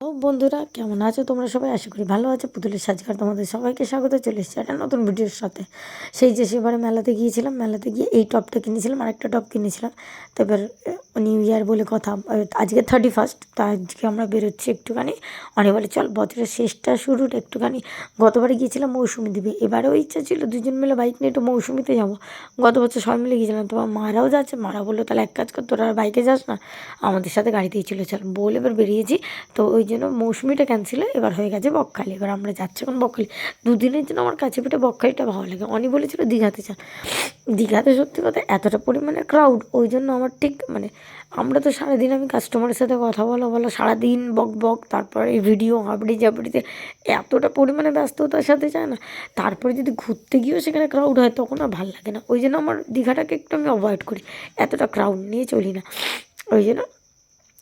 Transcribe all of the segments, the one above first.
ও বন্ধুরা, কেমন আছো তোমরা সবাই? আশা করি ভালো আছো। পুতুলের সাজঘর তোমাদের সবাইকে স্বাগত। চলে এসেছি একটা নতুন ভিডিওর সাথে। সেই যে সেবারে মেলাতে গিয়েছিলাম, মেলাতে গিয়ে এই টপটা কিনেছিলাম আর একটা টপ কিনেছিলাম। তো এবার নিউ ইয়ার বলে কথা আজকে থার্টি ফার্স্ট তা আজকে আমরা বেরোচ্ছি একটুখানি। অনেক বলে, চল বছরের শেষটা শুরুর একটুখানি। গতবারে গিয়েছিলাম মৌসুমি দ্বীপে। এবারেও ইচ্ছা ছিল দুজন মিলে বাইক নিয়ে একটু মৌসুমিতে যাব। গত বছর সবাই মিলে গিয়েছিলাম। তোমার মারাও যাচ্ছে। মারা বলল, তাহলে এক কাজ কর, তোরা বাইকে যাস না। আমাদের সাথে গাড়িতেই ছিল চল। বলে এবার বেরিয়েছি। তো ওই জন্য মৌসুমিটা ক্যান্সেল হয় এবার হয়ে গেছে বকখালি। এবার আমরা যাচ্ছি এখন বকখালি। দুদিনের জন্য আমার কাছে পিঠে বকখালিটা ভালো লাগে। অনি বলেছিল দীঘাতে চান দীঘাতে সত্যি কথা এতটা পরিমাণে ক্রাউড ওই জন্য আমার ঠিক মানে আমরা তো সারাদিন আমি কাস্টমারের সাথে কথা বলা বলা সারাদিন বক বক, তারপরে ভিডিও হাবড়ি জাবড়িতে এতটা পরিমাণে ব্যস্ততার সাথে যায় না। তারপরে যদি ঘুরতে গিয়েও সেখানে ক্রাউড হয় তখন আর ভালো লাগে না। ওই জন্য আমার দীঘাটাকে একটু আমি অ্যাভয়েড করি। এতটা ক্রাউড নিয়ে চলি না। ওই জন্য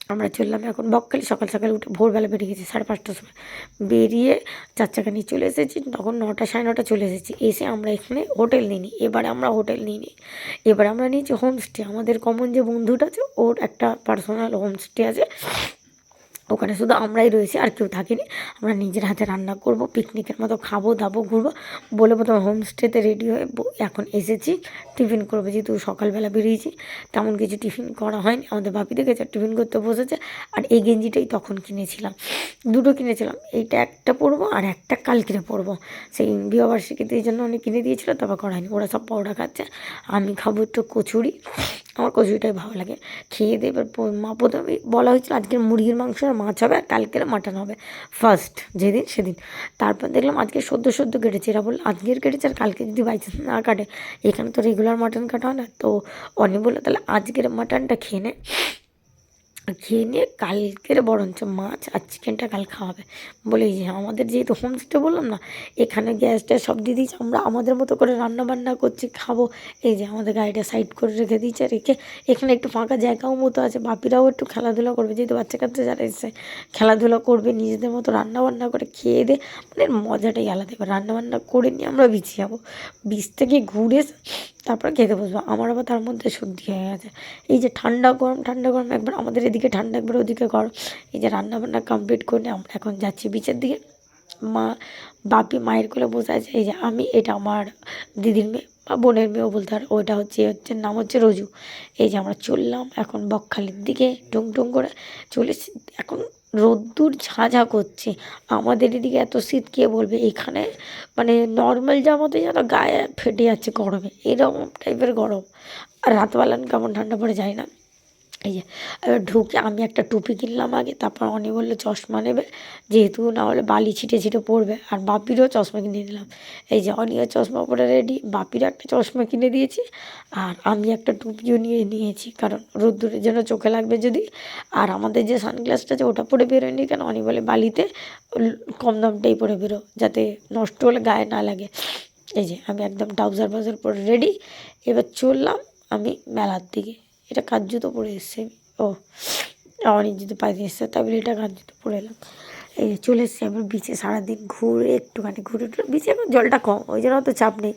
আমরা চললাম এখন বকখালি। সকাল সকাল উঠে ভোরবেলা বেরিয়ে গেছি সাড়ে পাঁচটার সময়। বেরিয়ে চার চাকা নিয়ে চলে এসেছি। তখন নটা সাড়ে নটা চলে এসেছি। এসে আমরা এখানে হোটেল নিই। এবারে আমরা হোটেল নিই। এবারে আমরা নিয়েছি হোমস্টে আমাদের কমন যে বন্ধুটা আছে, ওর একটা পার্সোনাল হোমস্টে আছে। ওখানে শুধু আমরাই রয়েছি, আর কেউ থাকিনি। আমরা নিজের হাতে রান্না করব পিকনিকের মতো খাব, দাবো, ঘুরবো। বলে প্রথমে হোমস্টেতে রেডি হয়ে এখন এসেছি। টিফিন করব, যেহেতু সকালবেলা বেরিয়েছি, তেমন কিছু টিফিন করা হয়নি। আমাদের ভাবি দেখেছে টিফিন করতে বসেছে, আর এই গেঞ্জিটাই তখন কিনেছিলাম। দুটো কিনেছিলাম, এইটা একটা পরবো আর একটা কালকেরে পরবো। সেই বিবাহবার্ষিকীতে এই জন্য অনেক কিনে দিয়েছিলো, তারপর করা হয়নি। ওরা সব পাউডা খাচ্ছে, আমি খাব একটু কচুরি। আমার কচুরিটাই ভালো লাগে। খেয়ে দিয়ে এবার মা প্রথমে বলা হয়েছিল আজকের মুরগির মাংস আর মাছ হবে আর কালকের মাটন হবে। ফার্স্ট যেদিন সেদিন। তারপর দেখলাম আজকে সদ্য সদ্য কেটেছে। এরা বলল, আজকের কেটেছে আর কালকে যদি বাই চান্স না কাটে, এখানে তো রেগুলার মাটন কাটা হয় না। তো অনেক বলল, তাহলে আজকের মাটনটা খেয়ে নে। খেয়ে নিয়ে কালকের বরঞ্চ মাছ আর চিকেনটা কাল খাওয়াবে। বলে যে আমাদের যেহেতু হোম হোমস্টে বললাম না, এখানে গ্যাস ট্যাস সব দিয়ে দিয়েছে, আমরা আমাদের মতো করে রান্না বান্না করছি, খাব। এই যে আমাদের গাড়িটা সাইড করে রেখে দিয়েছে রেখে এখানে একটু ফাঁকা জায়গাও মতো আছে, বাপিরাও একটু খেলাধুলা করবে, যেহেতু বাচ্চা কাচ্চা যারা এসেছে, খেলাধুলা করবে, নিজেদের মতো রান্না বান্না করে খেয়ে দে মানে মজাটাই আলাদা। রান্না বান্না করে নিয়ে আমরা বিছিয়ে যাব। বিচ থেকে ঘুরে এসে তারপর খেতে বসবো। আমার আবার তার মধ্যে সর্দি হয়ে গেছে। এই যে ঠান্ডা গরম ঠান্ডা গরম একবার আমাদের এদিকে, ঠান্ডা একবার ওদিকে গরম এই যে রান্না বান্না কমপ্লিট করে আমরা এখন যাচ্ছি বিচের দিকে। মা, বাপি মায়ের কোলে বসে আছে। এই যে আমি, এটা আমার দিদির মেয়ে বা বোনের মেয়েও বলতে পারো। ওইটা হচ্ছে হচ্ছে নাম হচ্ছে রজু। এই যে আমরা চললাম এখন বকখালির দিকে টুং টুং করে। চলেছি এখন রোদ্দুর ঝাঁঝা করছে। আমাদের এদিকে এত শীত, কে বলবে? এখানে মানে নর্মাল জামাতে যেন গায়ে ফেটে যাচ্ছে গরমে। এরকম টাইপের গরম। আর রাতবেলা কেমন ঠান্ডা পড়ে যায় না? এই যে, এবার ঢুকে আমি একটা টুপি কিনলাম আগে, তারপর অনি বলল চশমা নেবে, যেহেতু না হলে বালি ছিটে ছিটে পড়বে, আর বাপিরও চশমা কিনে দিলাম। এই যে অনিও চশমা পরে রেডি বাপির একটা চশমা কিনে দিয়েছি, আর আমি একটা টুপিও নিয়ে নিয়েছি, কারণ রোদ্দুরের জন্য চোখে লাগবে যদি, আর আমাদের যে সানগ্লাসটা আছে ওটা পরে বেরোয়নি, কেন অনি বলে বালিতে কম দামটাই পরে বেরো, যাতে নষ্ট হলে গায়ে না লাগে। এই যে আমি একদম ট্রাউজার ফাউজার পরে রেডি এবার চললাম আমি মেলার দিকে। এটা কাজ জুতো পরে এসছে? ও অনেক জুতো পাইতে এসছে তারপরে এটা কাজ জুতো পরে এলাম। এই চলে এসছি আমি বিচে সারাদিন ঘুরে, একটুখানি ঘুরে টুরে। বিচে এখন জলটা কম, ওই জন্য অত চাপ নেই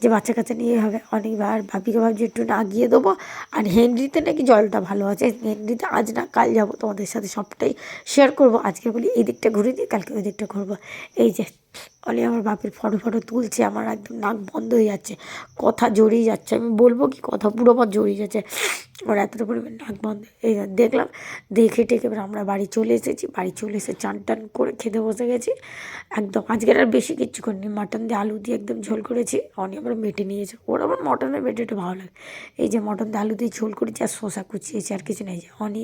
যে বাচ্চা কাচ্চা নিয়ে হবে। অনেকবার ভাবিকে ভাবছি একটু না গিয়ে দেবো। আর হেনরিতে নাকি জলটা ভালো আছে। হেনরিতে আজ না কাল যাব। তোমাদের সাথে সবটাই শেয়ার করব। আজকে বলি এই দিকটা ঘুরে দিয়ে কালকে ওই দিকটা ঘুরবো। এই যে অলি আমার বাপের ফটো ফটো তুলছে, আমার একদম নাক বন্ধ হয়ে যাচ্ছে, কথা জড়িয়ে যাচ্ছে, আমি বলব কি কথা পুরো পর জড়িয়ে যাচ্ছে ওর এতটা পরিমাণ নাক বন্ধ এই দেখলাম, দেখে টেকে এবার আমরা বাড়ি চলে এসেছি, বাড়ি চলে এসে চান টান করে খেতে বসে গেছি, একদম আজকের আর বেশি কিচ্ছু করিনি, মাটন দিয়ে আলু দিয়ে একদম ঝোল করেছি অনি আবার মেটে নিয়েছে, ওর আবার মটনের মেটেটা ভালো লাগে, এই যে মটন দিয়ে আলু দিয়ে ঝোল করেছি আর শসা কুচিয়েছি, আর কিছু নেই, যে অনি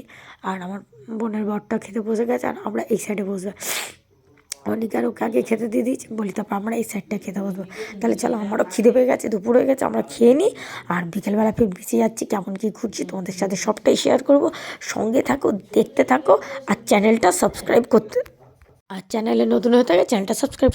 আর আমার বোনের বরটা খেতে বসে গেছে, আর আমরা এই সাইডে বসবে অনেকে আর ওকে আগে খেতে দিয়ে দিয়েছি। বলি, তারপর আমরা এই সাইডটা খেতে বসবো। তাহলে চলো, আমারও খিদে পেয়ে গেছে, দুপুর হয়ে গেছে, আমরা খেয়ে নিই। আর বিকেলবেলা ফির বেঁচে যাচ্ছি, কেমন কী ঘুরছি, তোমাদের সাথে সবটাই শেয়ার করব। সঙ্গে থাকো, দেখতে থাকো, আর চ্যানেলটা সাবস্ক্রাইব করতে। আর চ্যানেলে নতুন হয়ে থাকে চ্যানেলটা সাবস্ক্রাইব